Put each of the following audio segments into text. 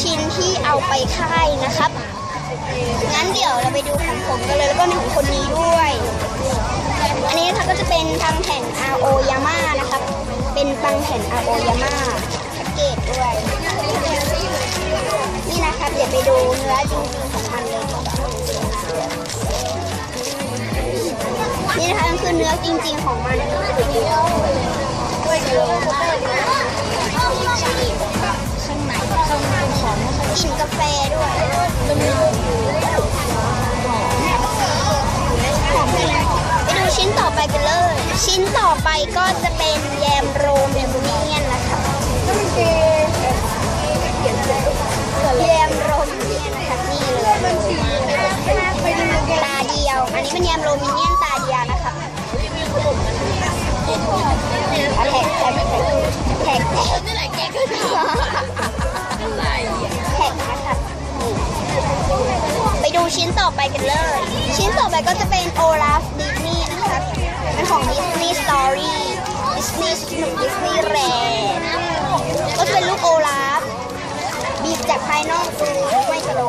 ชิ้นที่เอาไปค่ายนะครับ งั้นเดี๋ยวเราไปดูของผมกันเลยแล้วก็ของคนนี้ด้วย อันนี้นะคะก็จะเป็นทางแผ่น RO Yama นะครับ เป็นปังแผ่น RO Yama แพ็กเกจด้วย นี่นะครับเดี๋ยวไปดูเนื้อจริงๆของมันเลยนี่นะคะคือเนื้อจริงๆของมันข้างในข้างในของก ลิ่นกาแฟด้วยไปดูชิ้นต่อไปกันเลย ชิ้นต่อไปก็จะเป็นแยมโรมิเนียนนะคะแยมโรมเนียนนะคะนี่เลยตาเดียว อันนี้เป็นแยมโรมเนียนตาเดียวนะคะแท็กแชิ้นต่อไปกันเลย ชิ้นต่อไปก็จะเป็นโอลาฟดิสนีย์นะคะเป็นของดิสนีย์สตอรี่ดิสนีย์สนุกดิสนีย์แรก็จะเป็นลูกโอลาฟบีบจากภายนอกคือไม่สโล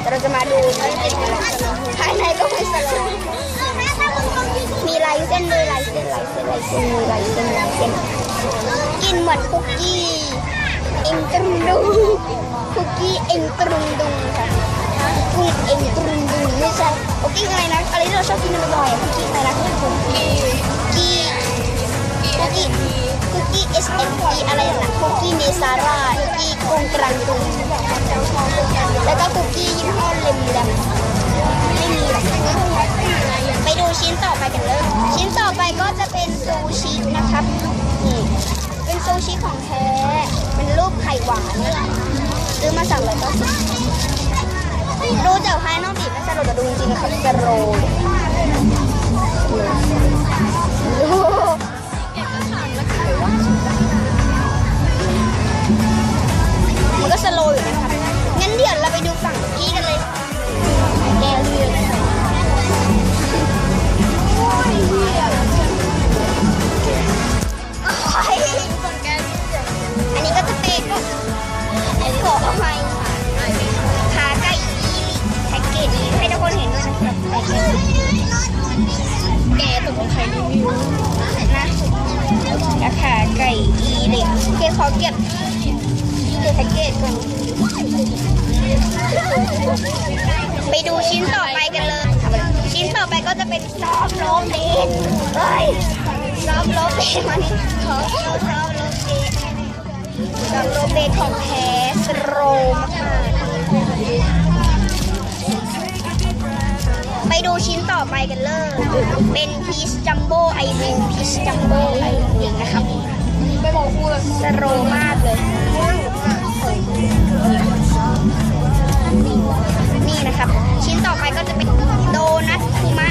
แต่เราจะมาดูภายในก็ไม่สโลว์ภายในก็ไม่สโลมีลายเส้นด้วยลายเส้นลายเส้นลายเส้นมีลายเส้นลายเส้นกินเหมือนคุกกี้เอ็งตรุงดุงคุกกี้เอ็งตรุงดุงค่ะ คุกเอ็งตรุงดุงไม่ใช่คุกกี้อะไรนะอะไรที่เราชอบกินบ่อยๆคุกกี้อะไรนะคุกกี้คุกกี้คุกกี้ S M P อะไรนะคุกกี้เนซาร่าคุกกี้กงกรังดุงแล้วก็คุกกี้ยี่ห้อเลมแลมไม่มีไปดูชิ้นต่อไปกันเลยชิ้นต่อไปก็จะเป็นซูชินะครับนี่เป็นซูชิของแท้เป็นรูปไข่หวานนะซื้อมาสั่งเลยก็สิ ดูจากภายนอกบีบไม่สะดวกแต่ดูจริงๆเขาจะโรย เคขอเก็บเก็บแพ็กเกจก่อนไปดูชิ้นต่อไปกันเลย ชิ้นต่อไปก็จะเป็นซอฟโรลเดนเฮ้ยซอฟโรลเดนมันขอซอฟโรลเดนซอฟต์โรลเดนของแท้สโรมไปดูชิ้นต่อไปกันเลย เป็นพีชจัมโบ้ไอรินพีชจัมโบ้ไอรินนะครับ ไปบอกกูเลยสโรมากเลย นี่นะครับ ชิ้นต่อไปก็จะเป็นโดนัทคุมะ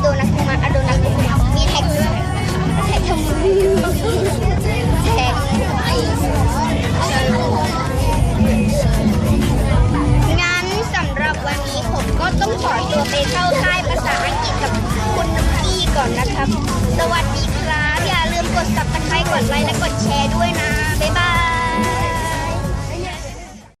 โดนัทคุมะอะโดนัทคุมะมีแท็กด้วยแท็กทำไมแท็กงั้นสำหรับวันนี้ผมก็ต้องขอตัวไปเข้าค่ายภาษาอังกฤษกับคุณน้ำกี้ก่อนนะครับ สวัสดีครับอย่า ลืมกด subscribe กดไลค์และกดแชร์ด้วยนะ บ๊ายบาย